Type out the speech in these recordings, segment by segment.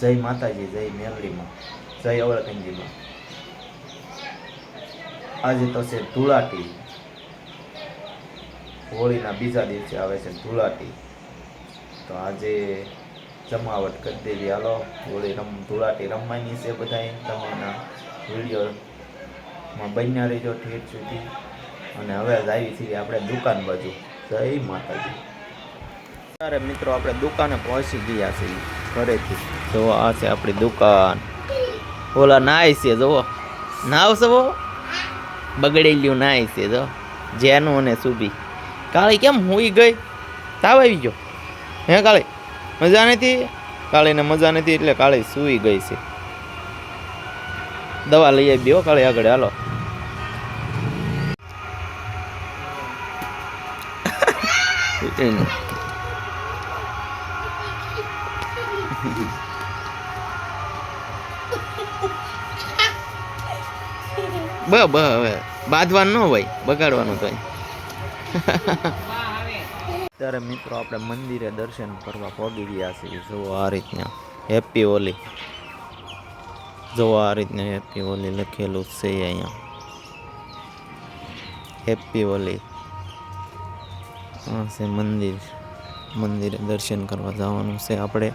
જય માતાજી, જય મેલડીમાં, જય અવળકંજીમાં. આજે તો છે ધૂળાટી. હોળીના બીજા દિવસે આવે છે ધૂળાટી. તો આજે જમાવટ કરી દેવી. હાલો, હોળી રમ, ધૂળાટી રમવાની છે બધાય. તમારા વિડીયોમાં બન્યા રહેજો ઠેઠ સુધી. અને હવે જ આવી છીએ આપણે દુકાન બાજુ. જય માતાજી. ત્યારે મિત્રો, આપણે દુકાને પહોંચી ગયા છીએ. ઘરેથી. જો આ છે આપણી દુકાન. ઓલા નાય છે જુઓ. નાવ છે વો બગડેલું નાય છે જો જેનું અને સુભી. કાળી કેમ હુઈ ગઈ? તાવ આવી ગયો. હે કાળી? મજા નથી? કાળીને મજા નથી એટલે કાળી સૂઈ ગઈ છે. દવા લઈ આવી હો કાળી આગળ હાલો. બ બ, હવે. બાંધવાનું ન હોય, બગાડવાનું તો ત્યારે મિત્રો આપણે મંદિરે દર્શન કરવા પહોંચી ગયા છીએ. જુઓ આ રીતના હેપી હોલી જુઓ આ રીતના હેપી હોલી લખેલું છે અહીંયા. હેપી હોલી હા છે મંદિર. મંદિરે દર્શન કરવા જવાનું છે આપણે.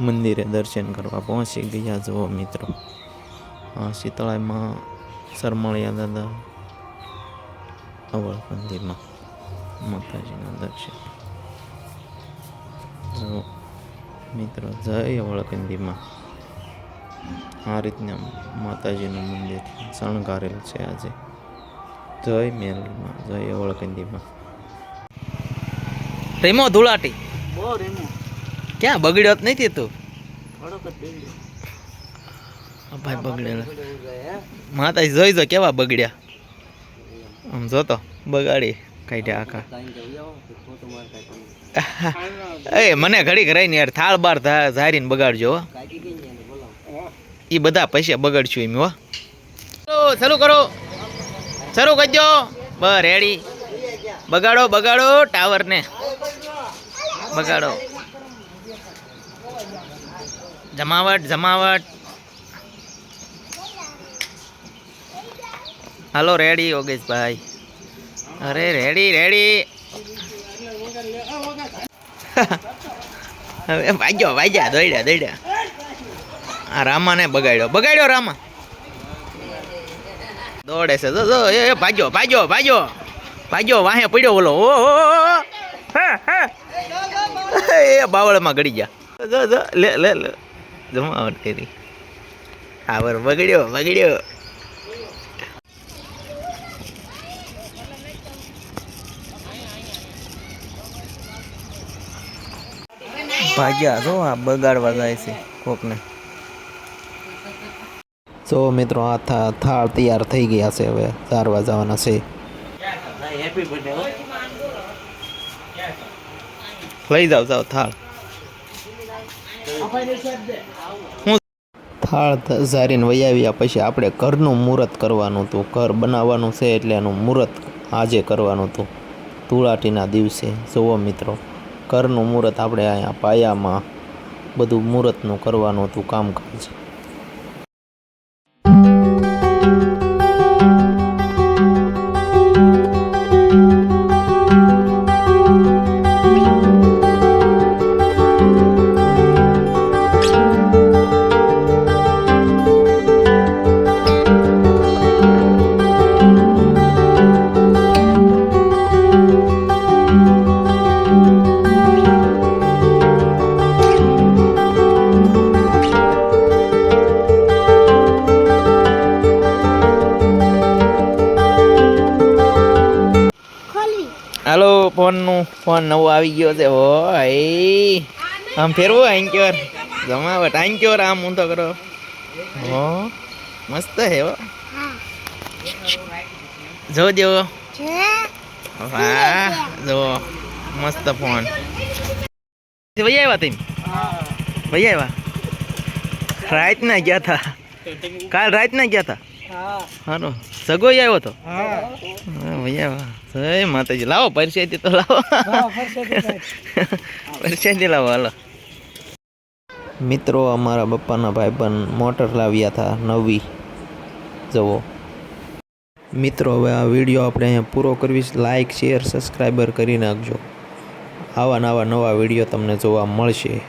મંદિરે દર્શન કરવા પહોંચી ગયા જુઓ મિત્રો. શીતળાઈમાં સરમળિયા દાદા અવળ મંદિરમાં માતાજીના દર્શન. જો મિત્રો, જય અવળકંદીમાં. આ રીતના માતાજીનું મંદિર શણગારેલ છે આજે. જય મેલમાં જય અવળકંદીમાં. રેમો ધુળાટી. બહુ રેમો. ક્યાં? બગડ્યો જ નથી તું. જ ભાઈ બગડેલો. માતાજી જોઈ જો કેવા બગડ્યા. આમ જોતો બગાડી કાઢ્યા આખા. એ મને ઘડીક રહીને યાર થાળ બાર ઝારીને બગાડજો એ બધા પૈસા બગાડશું એમ હો. શરૂ કરો. શરૂ કરજો. બસ રેડી બગાડો બગાડો ટાવરને બગાડો. જમાવટ જમાવટ. હાલો રેડી યોગેશભાઈ. અરે રેડી રેડી હવે વાગ્યો વાગ્યા દોડ્યા દોડ્યા આ રામાને બગાડ્યો. બગાડ્યો રામા. દોડે છે. જો જો એ ભાગ્યો ભાગ્યો ભાગ્યો. ભાગ્યો વાહે પડ્યો ઓ, ઓ. હા, હા. એ બાવળમાં ગળી ગયા. જો જો લે લે લે. જમાવટ કરી આવર બગડ્યો બગડ્યો. ભાગ્યા જો આ બગાડવા જાય છે કોકને. જો મિત્રો આ થા- થાળ તૈયાર થઈ ગયા છે હવે સારવા જવાના છે. લઈ જાવ જાવ થાળ. થાળ ઝારીને વહી આવ્યા પછી આપણે ઘરનું મુહૂર્ત કરવાનું હતું. ઘર બનાવવાનું છે એટલે એનું મુહૂર્ત આજે કરવાનું હતું. ધૂળાટીના દિવસે, જુઓ મિત્રો, ઘરનું મુહૂર્ત આપણે અહીંયા પાયામાં બધું મુહૂર્તનું કરવાનું હતું કામકાજ. ફોનનું, ફોન નવો આવી ગયો છે. હોય આમ ફેરવો આંક્યોર જમાવટ આંક્યોર આમ ઊંધો કરો. હો, મસ્ત હે હો. જો જોજો વાહ, જો, મસ્ત ફોન. ભાઈ આવ્યા તમે? ભાઈ આવ્યા? રાત ના ગયા હતા કાલ રાત ના ગયા હતા હા. હાલો સગોઈ આવ્યો તો? ભૈયા માતાજી. લાવો પરસેતી તો લાવો. હા પરસેતી લાવો હાલો. મિત્રો અમારા પપ્પાના પણ મોટર લાવ્યા હતા નવી. જવો મિત્રો હવે આ વીડિયો આપણે અહીંયા પૂરો કરવીશ લાઇક શેર સબસ્ક્રાઈબર કરી નાખજો. આવા નવા નવા વીડિયો તમને જોવા મળશે.